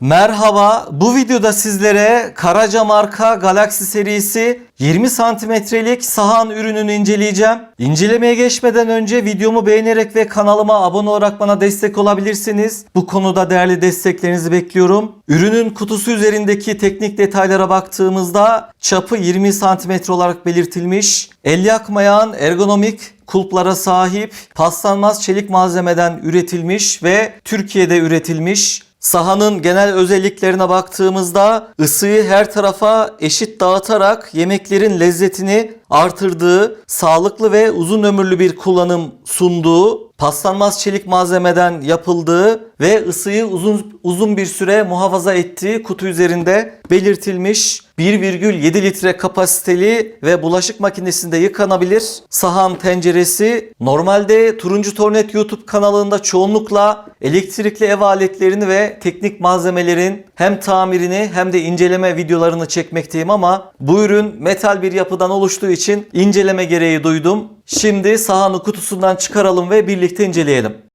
Merhaba, bu videoda sizlere Karaca marka Galaxy serisi 20 santimetrelik sahan ürününü inceleyeceğim. İncelemeye geçmeden önce videomu beğenerek ve kanalıma abone olarak bana destek olabilirsiniz. Bu konuda değerli desteklerinizi bekliyorum. Ürünün kutusu üzerindeki teknik detaylara baktığımızda çapı 20 santimetre olarak belirtilmiş. El yakmayan ergonomik kulplara sahip paslanmaz çelik malzemeden üretilmiş ve Türkiye'de üretilmiş. Sahanın genel özelliklerine baktığımızda ısıyı her tarafa eşit dağıtarak yemeklerin lezzetini artırdığı, sağlıklı ve uzun ömürlü bir kullanım sunduğu, paslanmaz çelik malzemeden yapıldığı ve ısıyı uzun uzun bir süre muhafaza ettiği kutu üzerinde belirtilmiş 1,7 litre kapasiteli ve bulaşık makinesinde yıkanabilir sahan tenceresi. Normalde Turuncu Tornet YouTube kanalında çoğunlukla elektrikli ev aletlerini ve teknik malzemelerin hem tamirini hem de inceleme videolarını çekmekteyim ama bu ürün metal bir yapıdan oluştuğu için inceleme gereği duydum. Şimdi sahanı kutusundan çıkaralım ve birlikte inceleyelim.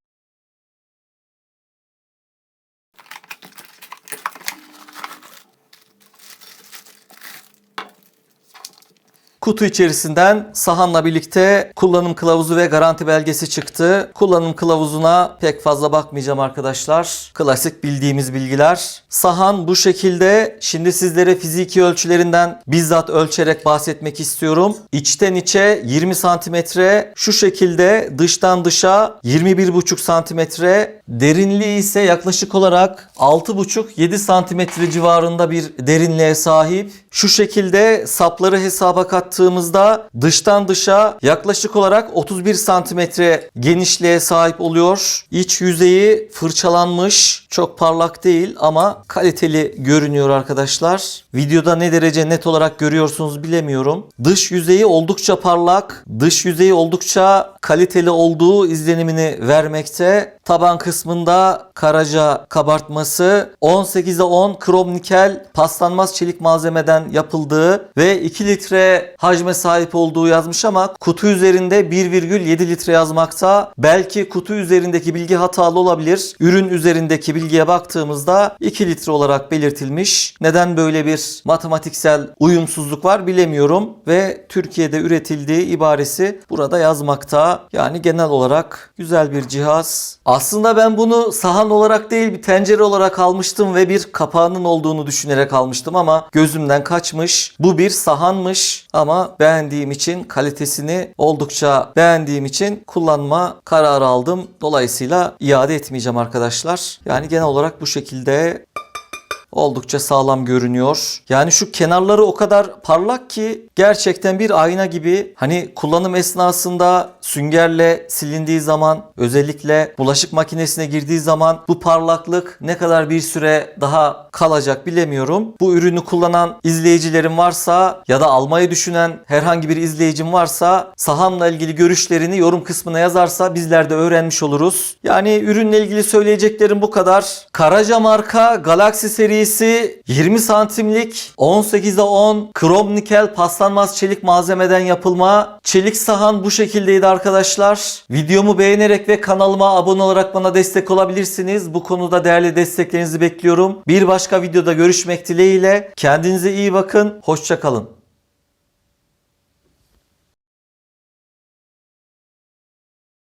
Kutu içerisinden sahanla birlikte kullanım kılavuzu ve garanti belgesi çıktı. Kullanım kılavuzuna pek fazla bakmayacağım arkadaşlar. Klasik bildiğimiz bilgiler. Sahan bu şekilde. Şimdi sizlere fiziki ölçülerinden bizzat ölçerek bahsetmek istiyorum. İçten içe 20 santimetre şu şekilde dıştan dışa 21,5 santimetre derinliği ise yaklaşık olarak 6,5-7 santimetre civarında bir derinliğe sahip. Şu şekilde sapları hesaba kattığımızda dıştan dışa yaklaşık olarak 31 santimetre genişliğe sahip oluyor. İç yüzeyi fırçalanmış. Çok parlak değil ama kaliteli görünüyor arkadaşlar. Videoda ne derece net olarak görüyorsunuz bilemiyorum. Dış yüzeyi oldukça parlak, dış yüzeyi oldukça kaliteli olduğu izlenimini vermekte. Taban kısmında karaca kabartması 18'e 10 krom nikel paslanmaz çelik malzemeden yapıldığı ve 2 litre hacme sahip olduğu yazmış ama kutu üzerinde 1,7 litre yazmakta. Belki kutu üzerindeki bilgi hatalı olabilir. Ürün üzerindeki bilgiye baktığımızda 2 litre olarak belirtilmiş. Neden böyle bir matematiksel uyumsuzluk var bilemiyorum ve Türkiye'de üretildiği ibaresi burada yazmakta. Yani genel olarak güzel bir cihaz. Aslında ben bunu sahan olarak değil bir tencere olarak almıştım ve bir kapağının olduğunu düşünerek almıştım ama gözümden kaçmış. Bu bir sahanmış ama beğendiğim için kalitesini oldukça beğendiğim için kullanma kararı aldım. Dolayısıyla iade etmeyeceğim arkadaşlar. Yani genel olarak bu şekilde oldukça sağlam görünüyor. Yani şu kenarları o kadar parlak ki gerçekten bir ayna gibi hani kullanım esnasında süngerle silindiği zaman özellikle bulaşık makinesine girdiği zaman bu parlaklık ne kadar bir süre daha kalacak bilemiyorum. Bu ürünü kullanan izleyicilerim varsa ya da almayı düşünen herhangi bir izleyicim varsa sahanla ilgili görüşlerini yorum kısmına yazarsa bizler de öğrenmiş oluruz. Yani ürünle ilgili söyleyeceklerim bu kadar. Karaca marka Galaxy serisi 20 santimlik 18'e 10 krom nikel paslanmaz çelik malzemeden yapılma. Çelik sahan bu şekildeydi arkadaşlar. Videomu beğenerek ve kanalıma abone olarak bana destek olabilirsiniz. Bu konuda değerli desteklerinizi bekliyorum. Bir başka videoda görüşmek dileğiyle. Kendinize iyi bakın. Hoşçakalın.